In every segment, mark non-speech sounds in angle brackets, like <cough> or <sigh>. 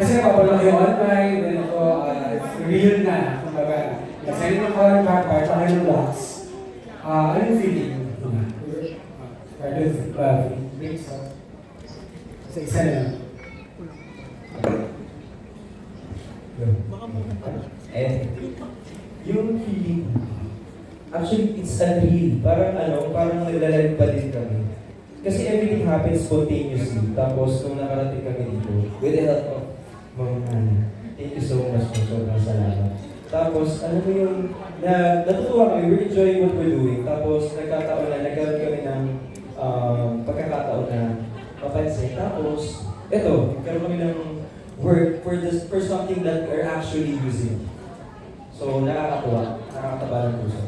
Kasi papalaki online, then ito, uh, real na, kumbaga. Kasi yun yung current backpack, saka yung box. Ah, ano yung feeling? Uh, mix up. Sa isa na lang. Eh, yung feeling, actually, it's unreal. Parang ano, parang naglalag pa din kami. Kasi everything happens spontaneously. Tapos, nung nakarating kami dito, with the help of Ma'am thank you so much po. Sobrang salamat. Tapos, ano mo yung, na, natutuwa kami, we're enjoying what we're doing. Tapos, nagkataon na, nagkaroon kami ng um, pagkakataon na mapansin. Tapos, eto, nagkaroon kami ng work for this for something that we're actually using. So, nakakatuwa. Nakakataba ng puso.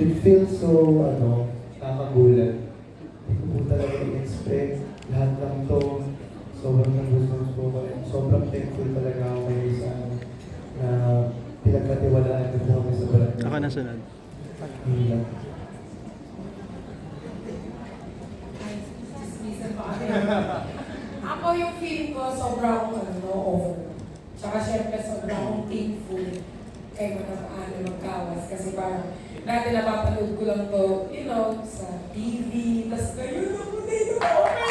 It feels so, ano, nakakagulat. Ko talaga in-expect lahat ng to. Sobrang nag-goosebumps po kami. Sobrang thankful talaga ako kayo sa ano, na pinagkatiwalaan niyo po kami sa barangay. Ako na sunod. Yun lang. Ako yung feeling ko, sobra akong ano, over. Tsaka syempre, sobra akong thankful kay Madam Ana Magkawas. Kasi parang, dati napapanood ko lang to, you know, sa TV, tas ngayon ako dito, okay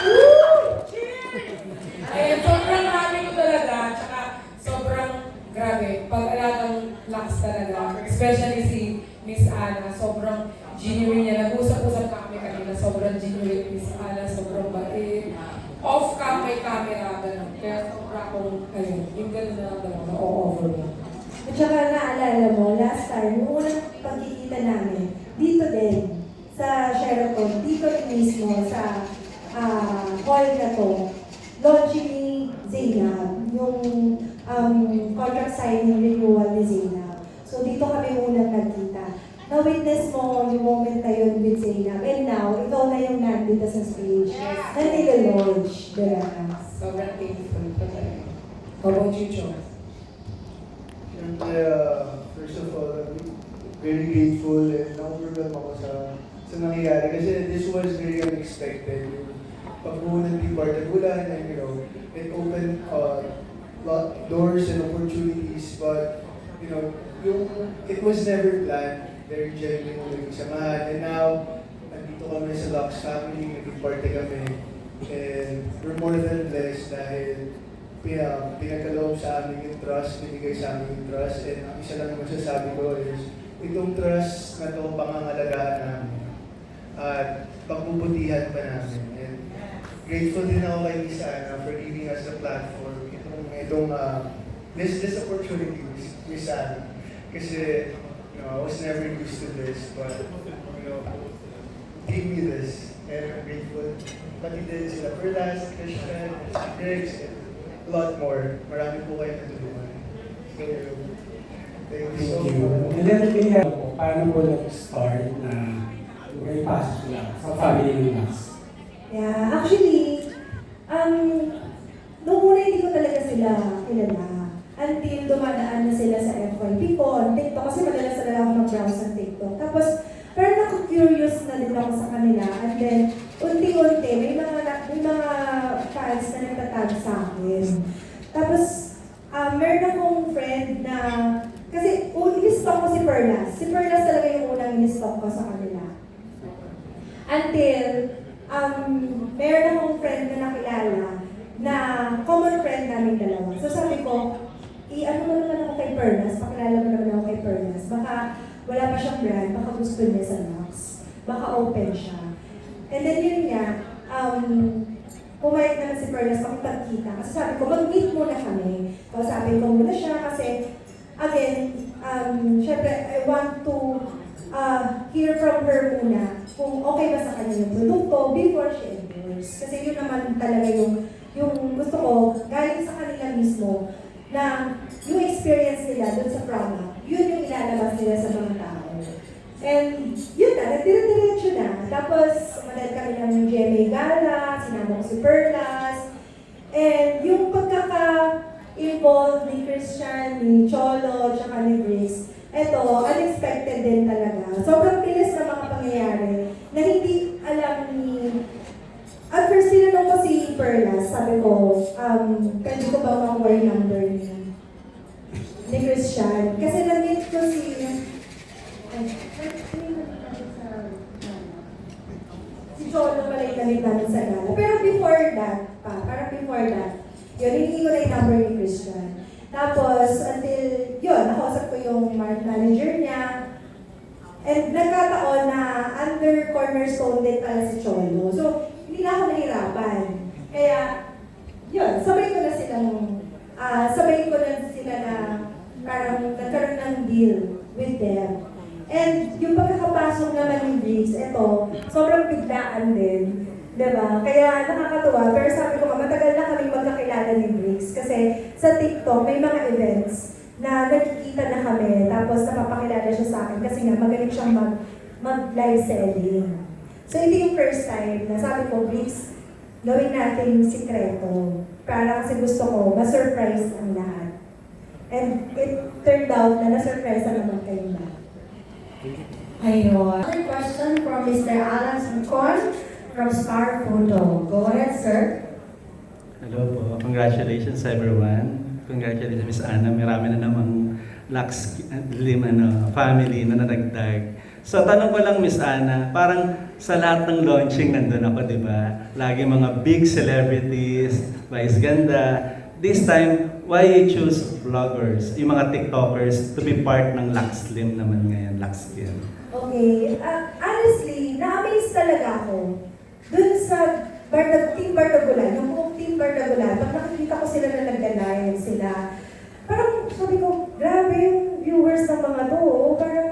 Woo! Cheers! Ayun, sobrang happy ko talaga. Tsaka, sobrang grabe. Pag-alagang lakas talaga. Especially si Miss Ana, sobrang genuine niya. Nag-usap-usap kami kanina, sobrang genuine Miss Ana, sobrang bait. Off-cam may camera, ganun. Kaya sobra akong, ayun, yung ganun na lang talaga, na-over mo. At saka Na-witness mo yung moment na yun with Zainab. And now, ikaw na yung nandito sa stage. Yeah. Na nila-launch, diba? Sobrang thankful ko talaga. How about you, Chong? Siyempre, uh, first of all, I'm very grateful and na-overwhelm ako sa sa nangyayari kasi this was very unexpected. Yung pagbuo ng Departed Bulan and you know, it opened uh, lot doors and opportunities but you know, yung it was never planned. Very genuine yung naging samahan. And now, nandito kami sa Lux family, naging parte kami. And we're more than blessed dahil pina, pinagkaloob sa amin yung trust, binigay sa amin yung trust. And ang isa lang masasabi ko is, itong trust na to pangangalagaan namin. At pagbubutihan pa namin. And grateful din ako kay Lisa Ana for giving us the platform. Itong, itong uh, this, this opportunity, Miss Ana. Kasi, you know, I was never used to this, but, you know, give me this. And I'm grateful. Pati din sila Perlas, Christian, Griggs, and a lot more. Marami po kayo natulungan. So, thank you so Thank you. much. And then, kaya po, paano po nag-start na may pasok lang sa family ni Max? Yeah, actually, um, noong una hindi ko talaga sila kilala. Until dumadaan na sila sa Ko on TikTok. Kasi madalas talaga ako mag-browse ng TikTok. Tapos, pero naku-curious na din ako sa kanila. And then, unti-unti, may mga, na- may mga fans na nagtatag sa akin. Tapos, um, meron akong friend na, kasi uh, in-stalk ko si Perlas. Si Perlas talaga yung unang in-stalk ko sa kanila. Until, um, meron akong friend na nakilala na common friend namin dalawa. So sabi ko, i-ano mo naman Pernas, pakilala mo naman ako kay Pernas. Baka wala pa siyang brand, baka gusto niya sa Lux. Baka open siya. And then yun nga, um, pumayag naman si Pernas makipagkita. Kasi sabi ko, mag-meet muna kami. Kausapin ko muna siya kasi, again, um, syempre, I want to uh, hear from her muna kung okay ba sa kanya yung produkto before she endorse. Kasi yun naman talaga yung, yung gusto ko, galing sa kanila mismo, na trauma, yun yung ilalabas nila sa mga tao. And yun na, nagdire-diretso na. Tapos, umanad kami ng GMA Gala, sinama ko si Perlas. And yung pagkaka-involved ni Christian, ni Cholo, tsaka ni Grace, eto, unexpected din talaga. Sobrang bilis na mga pangyayari na hindi alam ni... At first, tinanong ko si Perlas, sabi ko, um, pwede ko ba ma-aware ng din pala si Cholo. So, hindi na ako nahirapan. Kaya, yun, sabay ko na silang, ah, sabay ko na sila na parang nagkaroon ng deal with them. And yung pagkakapasok naman ni Briggs, ito, sobrang biglaan din. Diba? Kaya nakakatuwa. Pero sabi ko matagal na kami magkakilala ni Briggs. Kasi sa TikTok, may mga events na nagkikita na kami. Tapos napapakilala siya sa akin kasi nga magaling siyang mag, mag-live selling. So hindi yung first time na sabi ko, Briggs, gawin natin sikreto. Para kasi gusto ko, ma-surprise ang lahat. And it turned out na na-surprise na naman kayong lahat. Ayun. Another question from Mr. Alex Mccorn from Star Photo. Go ahead, sir. Hello po. Congratulations everyone. Congratulations Miss Anna. Marami na namang Lux Lim ano, family na nadagdag. So tanong ko lang Miss Anna, parang sa lahat ng launching nandun ako, di ba? Lagi mga big celebrities, Vice Ganda. This time, why you choose vloggers, yung mga TikTokers to be part ng Lux Slim naman ngayon, Lux Slim? Okay, ah, honestly, na-amaze talaga ako. Dun sa Bartag, Team Bartagulan, yung buong Team Bartagulan, pag nakikita ko sila na nag-live sila, parang sabi ko, grabe yung viewers ng mga to, oh. parang,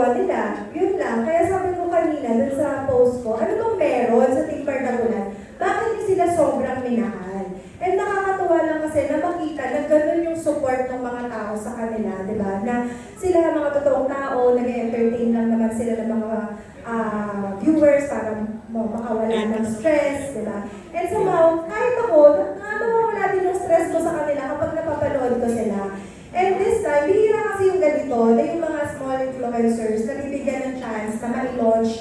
ginagawa nila? Yun lang. Kaya sabi ko kanina, dun sa post ko, ano bang meron sa Team Bartagulan? Bakit sila sobrang minahal? And nakakatuwa lang kasi na makita na ganun yung support ng mga tao sa kanila, di ba? Na sila mga totoong tao, nag-entertain lang naman sila ng mga ah, viewers para makawala ng stress, di ba? And somehow, kahit ako, na nawawala din yung stress ko sa kanila kapag napapanood ko sila. And this time, bihira kasi yung ganito, na yung mga small influencers na bibigyan ng chance na ma-launch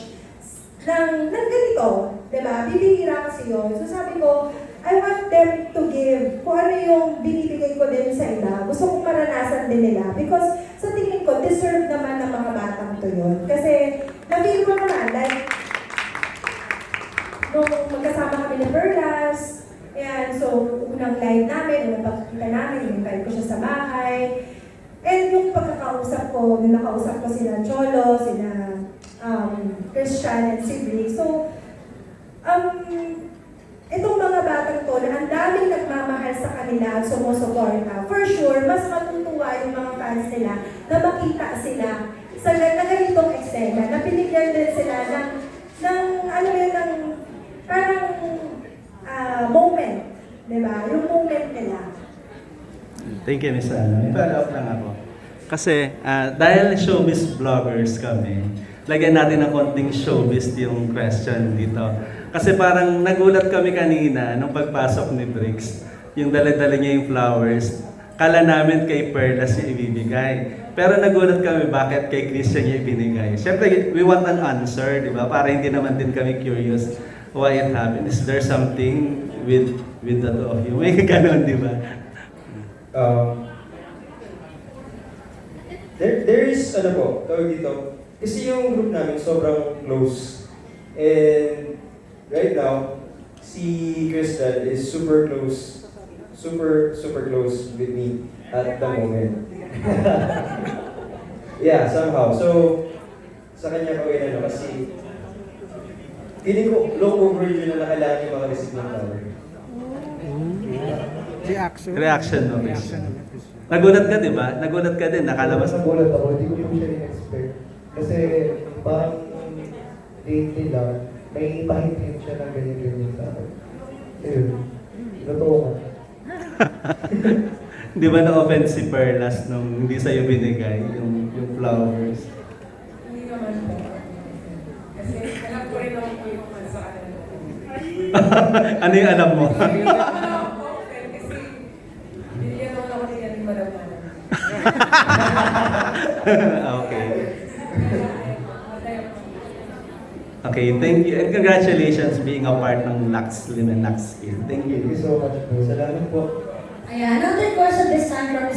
ng, ng ganito, di ba? Bibihira kasi yun. So sabi ko, I want them to give kung ano yung binibigay ko din sa iba. Gusto kong maranasan din nila. Because sa tingin ko, deserve naman ng mga batang to yun. Kasi, na-feel ko naman, like, nung magkasama kami ni Perlas, ayan, so, unang live namin, unang pagkikita namin, invite ko siya sa bahay. And yung pagkakausap ko, nung nakausap ko sila Cholo, sila um, Christian and si Brie. So, um, itong mga batang to na ang daming nagmamahal sa kanila at sumusuporta, for sure, mas matutuwa yung mga fans nila na makita sila sa na ganitong eksena, na binigyan din sila ng, ng ano yun, ng parang ah, moment, di ba? Yung moment nila. Thank you, Miss Ana. May follow-up lang ako. Kasi ah, dahil showbiz vloggers kami, lagyan natin ng konting showbiz yung question dito. Kasi parang nagulat kami kanina nung pagpasok ni Briggs, yung dala-dala niya yung flowers, kala namin kay Perla siya ibibigay. Pero nagulat kami bakit kay Christian niya ibinigay. Siyempre, we want an answer, di ba? Para hindi naman din kami curious why it happened. Is there something with with the two of you? <laughs> May ganon, di ba? Um, there, is, ano po, tawag dito, kasi yung group namin sobrang close. And right now, si Crystal is super close, super, super close with me at the moment. <laughs> yeah, somehow. So, sa kanya ko yun, ano, kasi feeling ko long overdue na nakailangan yung mga receipt ng power. Reaction. Reaction. Reaction. Nagulat ka, di ba? Nagulat ka din, nakalabas. Nagulat ako, hindi ko po siya in-expect. Kasi parang lately lang, may pahit-hint siya ng ganyan-ganyan sa akin. Ayun, totoo ka. <laughs> Di ba na-offend si Perlas nung hindi sa'yo binigay yung, yung flowers? Hindi naman po. Kasi alam ko rin po yung sa kanila. <laughs> ano yung alam mo? Hindi ako na-open kasi binigyan naman ako nila ni Madam Ana. <laughs> okay. Okay, thank you. And congratulations being a part ng Lux Slim and Lux Skin. Thank Thank you you. so much po. Salamat po. Ayan, another question this time from